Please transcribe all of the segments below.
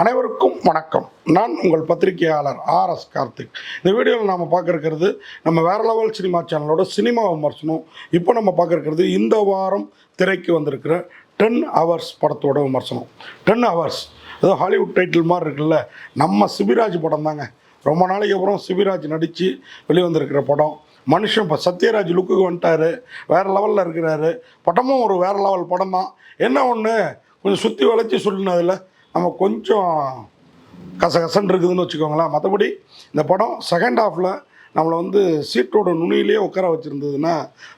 அனைவருக்கும் வணக்கம். நான் உங்கள் பத்திரிகையாளர் ஆர் எஸ் கார்த்திக். இந்த வீடியோவில் நாம் பார்க்க நம்ம வேற லெவல் சினிமா சேனலோட சினிமா விமர்சனம். இப்போ நம்ம பார்க்க இந்த வாரம் திரைக்கு வந்திருக்கிற டென் ஹவர்ஸ் படத்தோட விமர்சனம். Ten hours. ஏதோ ஹாலிவுட் டைட்டில் மாதிரி இருக்குல்ல. நம்ம சிபிராஜ் படம் தாங்க. ரொம்ப நாளைக்கு அப்புறம் சிபிராஜ் நடித்து வெளிவந்திருக்கிற படம். மனுஷன் இப்போ சத்யராஜ் லுக்குக்கு வந்துட்டாரு. வேறு லெவலில் இருக்கிறாரு. படமும் ஒரு வேறு லெவல் படம் தான் என்ன ஒன்று கொஞ்சம் சுற்றி வளைச்சி சொல்லினதில் நம்ம கொஞ்சம் கசகசன் இருக்குதுன்னு வச்சுக்கோங்களேன். மற்றபடி இந்த படம் செகண்ட் ஹாஃபில் நம்மளை வந்து சீட்டோட நுனியிலேயே உட்கார வச்சுருந்ததுன்னா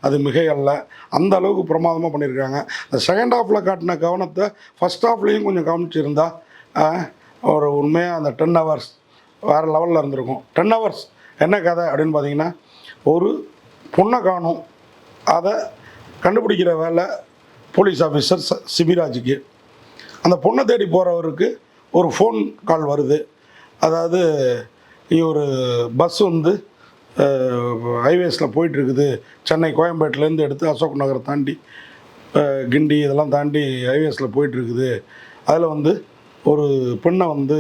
அது மிகை அல்ல அந்த அளவுக்கு பிரமாதமாக பண்ணியிருக்காங்க. இந்த செகண்ட் ஹாஃபில் காட்டின கவனத்தை ஃபஸ்ட் ஹாஃப்லேயும் கொஞ்சம் கவனிச்சிருந்தா ஒரு உண்மையாக அந்த டென் ஹவர்ஸ் வேறு லெவலில் இருந்திருக்கும். டென் ஹவர்ஸ் என்ன கதை அப்படின்னு பார்த்தீங்கன்னா ஒரு பொண்ணை காணும். அதை கண்டுபிடிக்கிற வேலை போலீஸ் ஆஃபீஸர் ச சிபிராஜுக்கு. அந்த பொண்ணை தேடி போகிறவருக்கு ஒரு ஃபோன் கால் வருது. அதாவது ஒரு பஸ் வந்து ஹைவேஸில் போயிட்டுருக்குது. சென்னை கோயம்பேட்டிலேருந்து எடுத்து அசோக் நகரை தாண்டி கிண்டி இதெல்லாம் தாண்டி ஹைவேஸில் போயிட்டுருக்குது. அதில் வந்து ஒரு பெண்ணை வந்து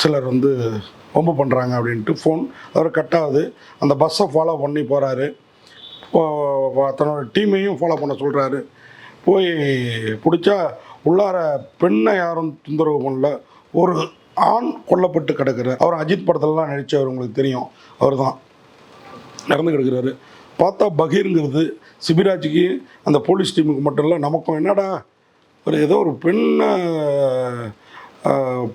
சிலர் வந்து வம்பு பண்ணுறாங்க அப்படின்ட்டு ஃபோன் அவர் கட் ஆகுது. அந்த பஸ்ஸை ஃபாலோ பண்ணி போகிறாரு தன்னோட டீமையும் ஃபாலோ பண்ண சொல்கிறாரு போய் பிடிச்சா உள்ளார பெண்ணை யாரும் தொந்தரவு பண்ணல. ஒரு ஆண் கொல்லப்பட்டு கிடக்குற அவர் அஜித் படத்துலலாம் நடித்தவர் உங்களுக்கு தெரியும் அவர் தான் இறந்து கிடக்குறாரு. பார்த்தா பகீருங்கிறது சிபிராஜுக்கு அந்த போலீஸ் டீமுக்கு மட்டும் இல்லை நமக்கும் என்னடா ஒரு ஏதோ ஒரு பெண்ணை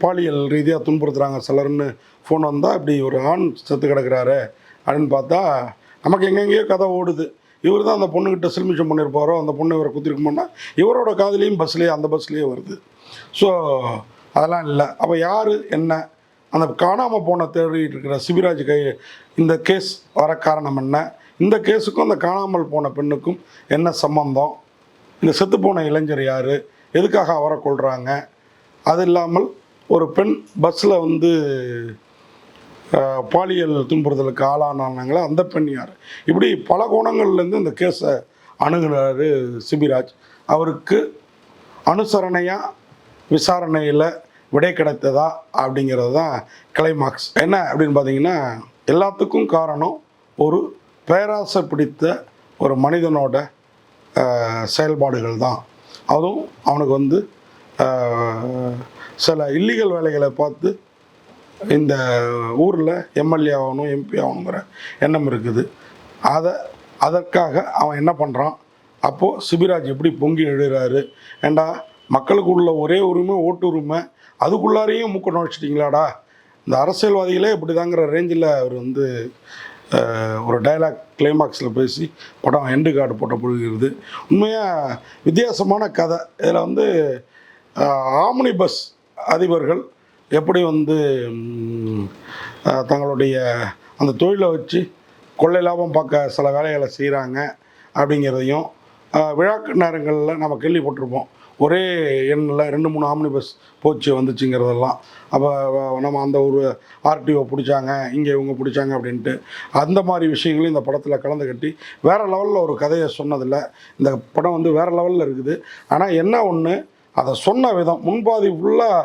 பாலியல் ரீதியாக துன்புறுத்துகிறாங்க சிலர்னு ஃபோன் வந்தால் இப்படி ஒரு ஆண் செத்து கிடக்குறாரு அப்படின்னு பார்த்தா நமக்கு எங்கெங்கேயோ கதை ஓடுது. இவர் தான் அந்த பொண்ணுக்கிட்ட சில்மிஷம் பண்ணியிருப்பாரோ அந்த பொண்ணு இவரை குத்திருக்குமோன்னா இவரோட காதலையும் பஸ்லேயே அந்த பஸ்லேயே வருது. ஸோ அதெல்லாம் இல்லை. அப்போ யார் என்ன? அந்த காணாமல் போன தேடிட்டு இருக்கிற சிவிராஜ் கை இந்த கேஸ் வர காரணம் என்ன? இந்த கேஸுக்கும் அந்த காணாமல் போன பெண்ணுக்கும் என்ன சம்பந்தம்? இந்த செத்துப்போன இளைஞர் யார்? எதுக்காக அவரை கொள்கிறாங்க அது இல்லாமல் ஒரு பெண் பஸ்ஸில் வந்து பாலியல் துன்புறுத்தலுக்கு ஆளானாங்களே அந்த பெண் யார் இப்படி பல கோணங்கள்லேருந்து இந்த கேஸை அணுகினார் சிபிராஜ். அவருக்கு அனுசரணையாக விசாரணையில் விடை கிடைத்ததா அப்படிங்கிறது தான் கிளைமாக்ஸ் என்ன அப்படின்னு பார்த்தீங்கன்னா எல்லாத்துக்கும் காரணம் ஒரு பேராசை பிடித்த ஒரு மனிதனோட செயல்பாடுகள் தான். அதுவும் அவனுக்கு வந்து சில இல்லீகல் வேலைகளை பார்த்து இந்த ஊரில் எம்எல்ஏ ஆகணும் எம்பி ஆகணுங்கிற எண்ணம் இருக்குது. அதை அதற்காக அவன் என்ன பண்ணுறான் அப்போது சிபிராஜ் எப்படி பொங்கி எழுகிறாரு ஏண்டா மக்களுக்கு உள்ள ஒரே உரிமை ஓட்டு உரிமை அதுக்குள்ளாரையும் மூக்க நுழைச்சிட்டிங்களாடா? இந்த அரசியல்வாதிகளே இப்படி தாங்கிற ரேஞ்சில் அவர் வந்து ஒரு டைலாக் கிளைமாக்ஸில் பேசி படம் எண்டு கார்டு போட்ட பொழுகிறது உண்மையாக வித்தியாசமான கதை. இதில் வந்து ஆம்னி பஸ் அதிபர்கள் எப்படி வந்து தங்களுடைய அந்த தொழிலை வச்சு கொள்ளை லாபம் பார்க்க சில வேலைகளை செய்கிறாங்க அப்படிங்கிறதையும் விழாக்கு நேரங்களில் நம்ம கேள்விப்பட்டிருப்போம். ஒரே எண்ணில் ரெண்டு மூணு ஆம்னி பஸ் போச்சு வந்துச்சுங்கிறதெல்லாம். அப்போ நம்ம அந்த ஒரு ஆர்டிஓ பிடிச்சாங்க இங்கே இவங்க பிடிச்சாங்க அப்படின்ட்டு அந்த மாதிரி விஷயங்களையும் இந்த படத்தில் கலந்து கட்டி வேறு லெவலில் ஒரு கதையை சொன்னதில்ல. இந்த படம் வந்து வேறு லெவலில் இருக்குது. ஆனால் என்ன ஒன்று அதை சொன்ன விதம் முன்பாதி ஃபுல்லாக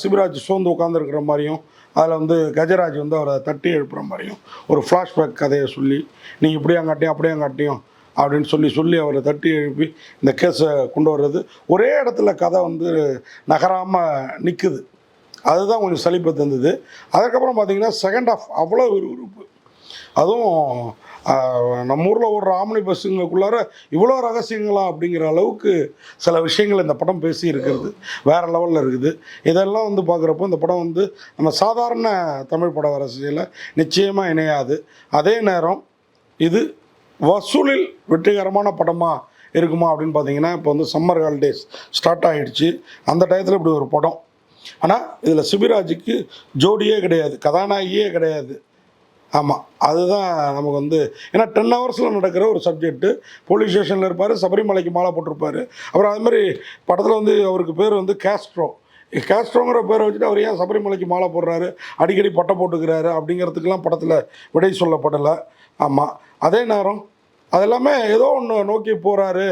சிவராஜ் சோர்ந்து உட்காந்துருக்கிற மாதிரியும் அதில் வந்து கஜராஜ் வந்து அவரை தட்டி எழுப்புற மாதிரியும் ஒரு ஃப்ளாஷ்பேக் கதையை சொல்லி நீ இப்படியாங்காட்டியும் அப்படியாங்காட்டியும் அப்படின்னு சொல்லி சொல்லி அவரை தட்டி எழுப்பி இந்த கேஸை கொண்டு வர்றது. ஒரே இடத்துல கதை வந்து நகராமல் நிற்குது அதுதான் கொஞ்சம் சலிப்பு தந்தது. அதுக்கப்புறம் பார்த்தீங்கன்னா செகண்ட் ஆஃப் அவ்வளோ விறுவிறுப்பு. அதுவும் நம்ம ஊரில் ஒரு ஆம்னி பஸ்ஸுங்களுக்குள்ளார இவ்வளோ ரகசியங்களா அப்படிங்கிற அளவுக்கு சில விஷயங்கள் இந்த படம் பேசி இருக்கிறது வேறு லெவலில் இருக்குது. இதெல்லாம் வந்து பார்க்குறப்போ இந்த படம் வந்து நம்ம சாதாரண தமிழ் பட வரிசையில் நிச்சயமாக இணையாது. அதே நேரம் இது வசூலில் வெற்றிகரமான படமாக இருக்குமா அப்படின்னு பார்த்தீங்கன்னா இப்போ வந்து சம்மர் ஹாலிடேஸ் ஸ்டார்ட் ஆகிடுச்சு அந்த டயத்தில் இப்படி ஒரு படம். ஆனால் இதில் சிபிராஜுக்கு ஜோடியே கிடையாது. கதாநாயகியே கிடையாது. ஆமாம் அதுதான் நமக்கு வந்து ஏன்னா டென் ஹவர்ஸில் நடக்கிற ஒரு சப்ஜெக்ட்டு போலீஸ் ஸ்டேஷனில் இருப்பார் சபரிமலைக்கு மாலை போட்டிருப்பாரு. அப்புறம் அது மாதிரி படத்தில் வந்து அவருக்கு பேர் வந்து கேஸ்ட்ரோ கேஸ்ட்ரோங்கிற பேரை வச்சுட்டு அவர் ஏன் சபரிமலைக்கு மாலை போடுறாரு அடிக்கடி பட்டை போட்டுக்கிறாரு அப்படிங்கிறதுக்கெல்லாம் படத்தில் விடை சொல்லப்படலை. ஆமாம் அதே நேரம் அதெல்லாமே ஏதோ ஒன்று நோக்கி போகிறாரு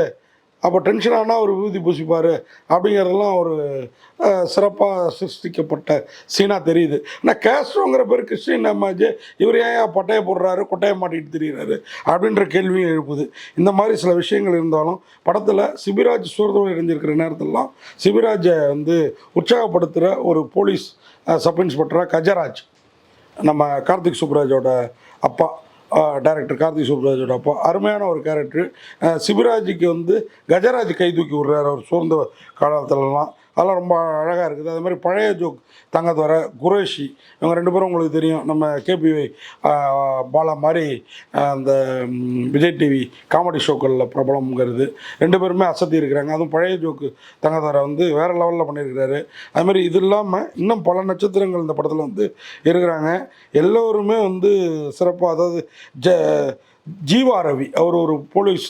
அப்போ டென்ஷன் ஆனால் அவர் விபூதி பூசிப்பார். அப்படிங்கிறதெல்லாம் ஒரு சிறப்பாக சிருஷ்டிக்கப்பட்ட சீனாக தெரியுது. ஆனால் கேஸ்ட்ரோங்கிற பேர் கிறிஸ்டின் அம்மாஜி இவர் ஏன் பட்டையை போடுறாரு கொட்டையை மாட்டிட்டு தெரிகிறாரு அப்படின்ற கேள்வியும் எழுப்புது. இந்த மாதிரி சில விஷயங்கள் இருந்தாலும் படத்தில் சிபிராஜ் சூரதோடு இணைஞ்சிருக்கிற நேரத்திலலாம் சிபிராஜை வந்து உற்சாகப்படுத்துகிற ஒரு போலீஸ் சப் இன்ஸ்பெக்டராக கஜராஜ் நம்ம கார்த்திக் சுப்ராஜோட அப்பா. டேரக்டர் கார்த்திக் சுப்ராஜோட அப்பா அருமையான ஒரு கேரக்டர் சிவராஜுக்கு வந்து கஜராஜ் கை தூக்கி விடுறாரு அவர் சோர்ந்த காலத்துலலாம். அதெல்லாம் ரொம்ப அழகாக இருக்குது. அது மாதிரி பழைய ஜோக் தங்கத்துவர குரேஷி இவங்க ரெண்டு பேரும் உங்களுக்கு தெரியும். நம்ம கேபிஒய் பாலா மாதிரி அந்த விஜய் டிவி காமெடி ஷோக்களில் பிரபலம்ங்கிறது. ரெண்டு பேருமே அசத்தி இருக்கிறாங்க. அதுவும் பழைய ஜோக்கு தங்கத்துவர வந்து வேறு லெவலில் பண்ணியிருக்கிறாரு. அது மாதிரி இது இல்லாமல் இன்னும் பல நட்சத்திரங்கள் இந்த படத்தில் வந்து இருக்கிறாங்க. எல்லோருமே வந்து சிறப்பாக அதாவது ஜ ஜீவா ரவி அவர் ஒரு போலீஸ்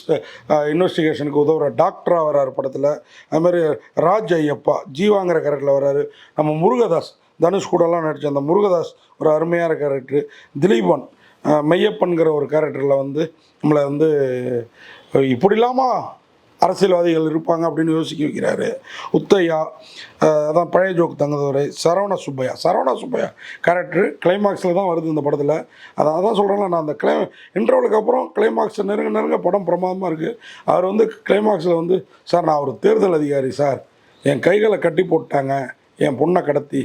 இன்வெஸ்டிகேஷனுக்கு உதவுற டாக்டராக வர்றாரு படத்தில். அதுமாதிரி ராஜ் ஐயப்பா ஜீவாங்கிற கேரக்டரில் வர்றாரு. நம்ம முருகதாஸ் தனுஷ் கூடலாம் நடித்த அந்த முருகதாஸ் ஒரு அருமையான கேரக்டர் திலீபன் மெய்யப்பன்கிற ஒரு கேரக்டரில் வந்து நம்மளை வந்து இப்படி இல்லாமல் அரசியல்வாதிகள் இருப்பாங்க அப்படின்னு யோசிக்க வைக்கிறாரு. உத்தையா அதான் பழைய ஜோக்கு தங்கதுரை. சரவண சுப்பையா. சரவண சுப்பையா கேரக்டர் கிளைமாக்ஸில் தான் வருது இந்த படத்தில். அதான் அதான் சொல்கிறேன்ல நான் அந்த கிளை இன்டர்வலுக்கு அப்புறம் கிளைமாக்ஸ் நெருங்க நெருங்க படம் பிரமாதமாக இருக்குது அவர் வந்து கிளைமாக்ஸில் வந்து சார் நான் ஒரு தேர்தல் அதிகாரி சார். என் கைகளை கட்டி போட்டாங்க. என் பொண்ணை கடத்தி.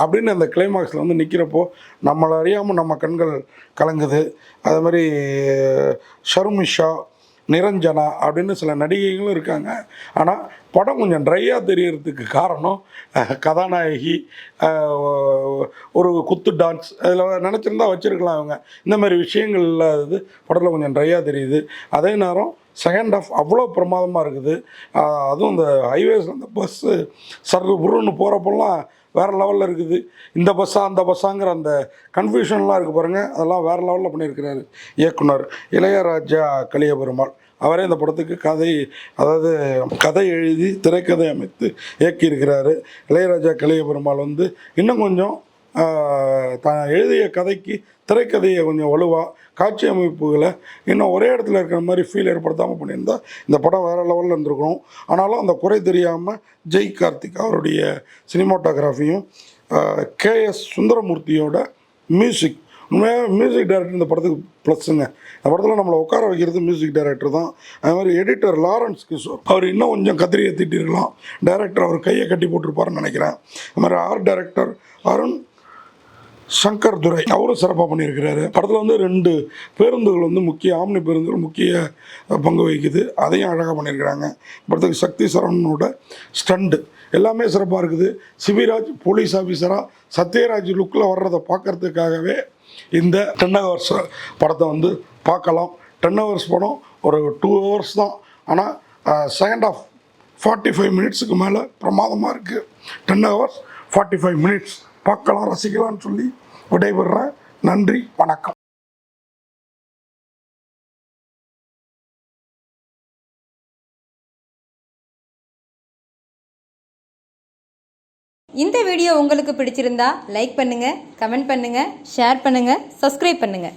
அப்படின்னு அந்த கிளைமாக்ஸில் வந்து நிற்கிறப்போ நம்மளை அறியாமல் நம்ம கண்கள் கலங்குது. அதே மாதிரி ஷர்மிஷா நிரஞ்சனா அப்படின்னு சில நடிகைகளும் இருக்காங்க. ஆனால் படம் கொஞ்சம் ட்ரையாக தெரியறதுக்கு காரணம் கதாநாயகி ஒரு குத்து டான்ஸ் அதில் நினச்சிருந்தா வச்சுருக்கலாம் அவங்க இந்த மாதிரி விஷயங்கள் இல்லாதது படத்தில் கொஞ்சம் ட்ரையாக தெரியுது. அதே நேரம் செகண்ட் ஆஃப் அவ்வளோ பிரமாதமாக இருக்குது. அதுவும் இந்த ஹைவேஸில் அந்த பஸ்ஸு சர்ரு புருன்னு போகிறப்பெல்லாம் வேறு லெவலில் இருக்குது. இந்த பஸ்ஸா அந்த பஸ்ஸாங்கிற அந்த கன்ஃபியூஷன்லாம் இருக்குது பாருங்கள் அதெல்லாம் வேறு லெவலில் பண்ணியிருக்கிறாரு இயக்குனர் இளையராஜா கலியபெருமாள். அவரே இந்த படத்துக்கு கதை அதாவது கதை எழுதி திரைக்கதை அமைத்து இயக்கியிருக்கிறாரு. இளையராஜா கலியபெருமாள் வந்து இன்னும் கொஞ்சம் தான் எழுதிய கதைக்கு திரைக்கதையை கொஞ்சம் வலுவாக காட்சி அமைப்புகளை இன்னும் ஒரே இடத்துல இருக்கிற மாதிரி ஃபீல் ஏற்படுத்தாமல் பண்ணியிருந்தா இந்த படம் வேறு லெவலில் இருந்திருக்கணும் ஆனாலும் அந்த குறை தெரியாமல் ஜெய் கார்த்திக் அவருடைய சினிமாட்டோகிராஃபியும் கேஎஸ் சுந்தரமூர்த்தியோட மியூசிக் உண்மையாக மியூசிக் டைரக்டர் இந்த படத்துக்கு ப்ளஸ்ஸுங்க இந்த படத்தில் நம்மளை உட்கார வைக்கிறது மியூசிக் டைரக்டர் தான். அது மாதிரி எடிட்டர் லாரன்ஸ் கிஷோர் அவர் இன்னும் கொஞ்சம் கத்திரி திட்டிருக்கலாம். டைரக்டர் அவர் கையை கட்டி போட்டிருப்பாருன்னு நினைக்கிறேன். அது மாதிரி ஆர்ட் டைரக்டர் அருண் சங்கர் துரை அவரும் சிறப்பாக பண்ணியிருக்கிறாரு. படத்தில் வந்து ரெண்டு பேருந்துகள் வந்து முக்கிய ஆம்னி பேருந்துகள் முக்கிய பங்கு வகிக்குது. அதையும் அழகாக பண்ணியிருக்கிறாங்க. படத்துக்கு சக்தி சரவணனோட ஸ்டண்டு எல்லாமே சிறப்பாக இருக்குது. சிவிராஜ் போலீஸ் ஆஃபீஸராக சத்யராஜ் லுக்கில் வர்றதை பார்க்கறதுக்காகவே இந்த டென் ஹவர்ஸ் படத்தை வந்து பார்க்கலாம் டென் ஹவர்ஸ் படம் ஒரு டூ ஹவர்ஸ் தான். ஆனால் செகண்ட் ஆஃப் ஃபார்ட்டி ஃபைவ் மினிட்ஸுக்கு மேலே பிரமாதமாக இருக்குது ten hours forty five minutes பார்க்கலாம் ரசிக்கலாம்னு சொல்லி விடைபெறுறேன். நன்றி வணக்கம். இந்த வீடியோ உங்களுக்கு பிடிச்சிருந்தா லைக் பண்ணுங்க கமெண்ட் பண்ணுங்க ஷேர் பண்ணுங்க சப்ஸ்கிரைப் பண்ணுங்க.